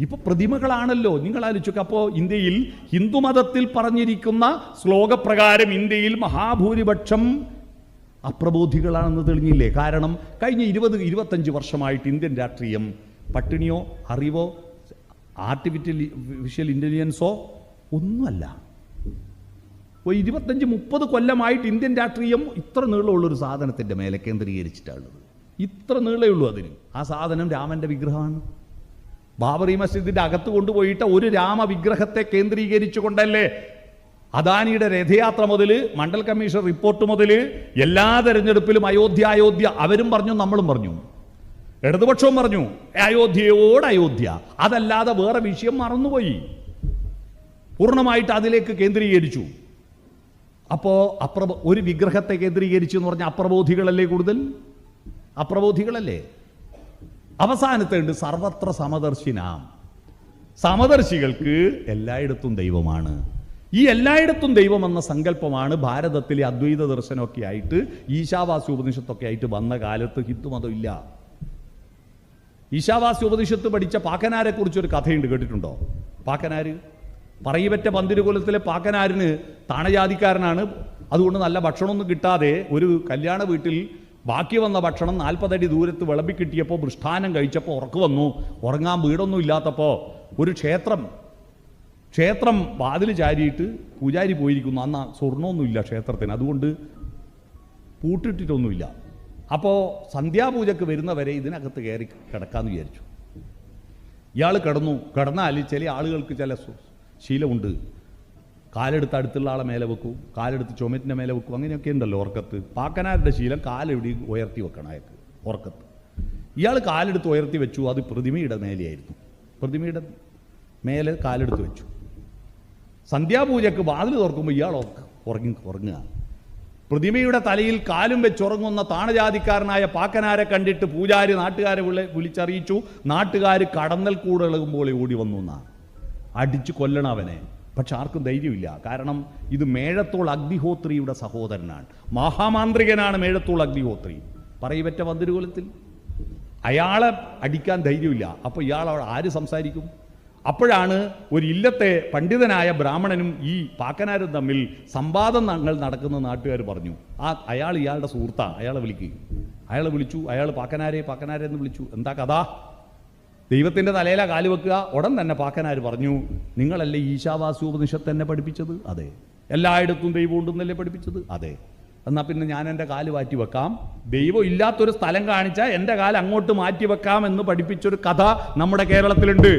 ഇപ്പൊ പ്രതിമകളാണല്ലോ. നിങ്ങൾ ആലോചിച്ചു അപ്പോൾ ഇന്ത്യയിൽ ഹിന്ദുമതത്തിൽ പറഞ്ഞിരിക്കുന്ന ശ്ലോകപ്രകാരം ഇന്ത്യയിൽ മഹാഭൂരിപക്ഷം അപ്രബോധികളാണെന്ന് തെളിഞ്ഞില്ലേ? കാരണം കഴിഞ്ഞ ഇരുപത് ഇരുപത്തഞ്ച് വർഷമായിട്ട് ഇന്ത്യൻ രാഷ്ട്രീയം പട്ടിണിയോ അറിവോ ആർട്ടിഫിഷ്യൽ വിഷ്വൽ ഇന്റലിജൻസോ ഒന്നുമല്ല. ഇരുപത്തഞ്ച് മുപ്പത് കൊല്ലമായിട്ട് ഇന്ത്യൻ രാഷ്ട്രീയം ഇത്ര നീളമുള്ളൊരു സാധനത്തിന്റെ മേലെ കേന്ദ്രീകരിച്ചിട്ടാണുള്ളത്. ഇത്ര നീളേ ഉള്ളൂ അതിന്. ആ സാധനം രാമന്റെ വിഗ്രഹമാണ്. ബാബറി മസ്ജിദിന്റെ അകത്ത് കൊണ്ടുപോയിട്ട് ഒരു രാമവിഗ്രഹത്തെ കേന്ദ്രീകരിച്ചു കൊണ്ടല്ലേ അദാനിയുടെ രഥയാത്ര മുതൽ മണ്ഡൽ കമ്മീഷൻ റിപ്പോർട്ട് മുതൽ എല്ലാ തെരഞ്ഞെടുപ്പിലും അയോധ്യ അയോധ്യ അവരും പറഞ്ഞു നമ്മളും പറഞ്ഞു. ഇടതുപക്ഷവും പറഞ്ഞു അയോധ്യയോട് അയോധ്യ. അതല്ലാതെ വേറെ വിഷയം മറന്നുപോയി. പൂർണമായിട്ട് അതിലേക്ക് കേന്ദ്രീകരിച്ചു. അപ്പോ അപ്രബ ഒരു വിഗ്രഹത്തെ കേന്ദ്രീകരിച്ചു എന്ന് പറഞ്ഞാൽ അപ്രബോധികളല്ലേ കൂടുതൽ? അപ്രബോധികളല്ലേ? അവസാനത്തെ ഉണ്ട് സർവത്ര സമദർശിനാം. സമദർശികൾക്ക് എല്ലായിടത്തും ദൈവമാണ്. ഈ എല്ലായിടത്തും ദൈവം എന്ന സങ്കല്പമാണ് ഭാരതത്തിലെ അദ്വൈത ദർശനമൊക്കെ ആയിട്ട് ഈശാവാസി ഉപനിഷത്തൊക്കെ ആയിട്ട് വന്ന കാലത്ത് ഹിന്ദുമതം ഇല്ല. ഈശാവാസി ഉപനിഷത്ത് പഠിച്ച പാക്കനാരെ കുറിച്ചൊരു കഥയുണ്ട് കേട്ടിട്ടുണ്ടോ? പാക്കനാര്? പറയുപറ്റ പന്തിരുകുലത്തിലെ പാക്കനാരിന് താണജാതിക്കാരനാണ്. അതുകൊണ്ട് നല്ല ഭക്ഷണമൊന്നും കിട്ടാതെ ഒരു കല്യാണ വീട്ടിൽ ബാക്കി വന്ന ഭക്ഷണം നാൽപ്പതടി ദൂരത്ത് വിളമ്പി കിട്ടിയപ്പോൾ മൃഷ്ടാനം കഴിച്ചപ്പോൾ ഉറക്കു വന്നു. ഉറങ്ങാൻ വീടൊന്നും ഇല്ലാത്തപ്പോൾ ഒരു ക്ഷേത്രം ക്ഷേത്രം വാതിൽ ചാരിയിട്ട് പൂജാരി പോയിരിക്കുന്നു. അന്ന് സ്വർണമൊന്നുമില്ല ക്ഷേത്രത്തിന്. അതുകൊണ്ട് പൂട്ടിട്ടിട്ടൊന്നുമില്ല. അപ്പോൾ സന്ധ്യാപൂജക്ക് വരുന്നവരെ ഇതിനകത്ത് കയറി കിടക്കാമെന്ന് വിചാരിച്ചു. ഇയാൾ കിടന്നു. കിടന്നാൽ ചില ആളുകൾക്ക് ചില ശീലമുണ്ട്. കാലെടുത്ത് അടുത്തുള്ള ആളെ മേലെ വെക്കും കാലെടുത്ത് ചുമറ്റിന്റെ മേലെ വെക്കും അങ്ങനെയൊക്കെ ഉണ്ടല്ലോ ഉറക്കത്ത്. പാക്കനാരുടെ ശീലം കാലെവിടെ ഉയർത്തി വെക്കണം അയാൾക്ക് ഉറക്കത്ത്. ഇയാൾ കാലെടുത്ത് ഉയർത്തി വെച്ചു അത് പ്രതിമയുടെ മേലെയായിരുന്നു. പ്രതിമയുടെ മേലെ കാലെടുത്ത് വെച്ചു. സന്ധ്യാപൂജയ്ക്ക് വാതിൽ തുറക്കുമ്പോൾ ഇയാൾ ഉറങ്ങി ഉറങ്ങുക. പ്രതിമയുടെ തലയിൽ കാലും വെച്ചുറങ്ങുന്ന താണജാതിക്കാരനായ പാക്കനാരെ കണ്ടിട്ട് പൂജാരി നാട്ടുകാരെ വിളി വിളിച്ചറിയിച്ചു. നാട്ടുകാർ കടന്നൽ കൂടിളകുമ്പോൾ ഓടി വന്നു എന്നാ. അടിച്ചു കൊല്ലണം അവനെ. പക്ഷെ ആർക്കും ധൈര്യമില്ല. കാരണം ഇത് മേഴത്തോൾ അഗ്നിഹോത്രിയുടെ സഹോദരനാണ്. മഹാമാന്ത്രികനാണ് മേഴത്തോൾ അഗ്നിഹോത്രി. പറയപറ്റ വന്തിരുകുലത്തിൽ. അയാളെ അടിക്കാൻ ധൈര്യമില്ല. അപ്പോൾ ഇയാൾ ആര് സംസാരിക്കും? അപ്പോഴാണ് ഒരു ഇല്ലത്തെ പണ്ഡിതനായ ബ്രാഹ്മണനും ഈ പാക്കനാരും തമ്മിൽ സംവാദം ഞങ്ങൾ നടക്കുന്ന നാട്ടുകാർ പറഞ്ഞു. ആ അയാൾ ഇയാളുടെ സുഹൃത്താണ്. അയാളെ വിളിക്കുകയും അയാളെ വിളിച്ചു. അയാൾ പാക്കനാരെ പാക്കനാരെ എന്ന് വിളിച്ചു. എന്താ കഥ? ദൈവത്തിന്റെ തലയില കാൽ വെക്കുക. ഉടൻ തന്നെ പാക്കനാർ പറഞ്ഞു നിങ്ങളല്ലേ ഈശാവാസ്യോപനിഷത്ത് എന്നെ പഠിപ്പിച്ചത്? അതെ. എല്ലായിടത്തും ദൈവം ഉണ്ടെന്നല്ലേ പഠിപ്പിച്ചത്? അതെ. എന്നാൽ പിന്നെ ഞാൻ എന്റെ കാൽ മാറ്റി വെക്കാം. ദൈവം ഇല്ലാത്തൊരു സ്ഥലം കാണിച്ചാൽ എന്റെ കാൽ അങ്ങോട്ട് മാറ്റി വെക്കാം എന്ന് പഠിപ്പിച്ചൊരു കഥ നമ്മുടെ കേരളത്തിലുണ്ട്.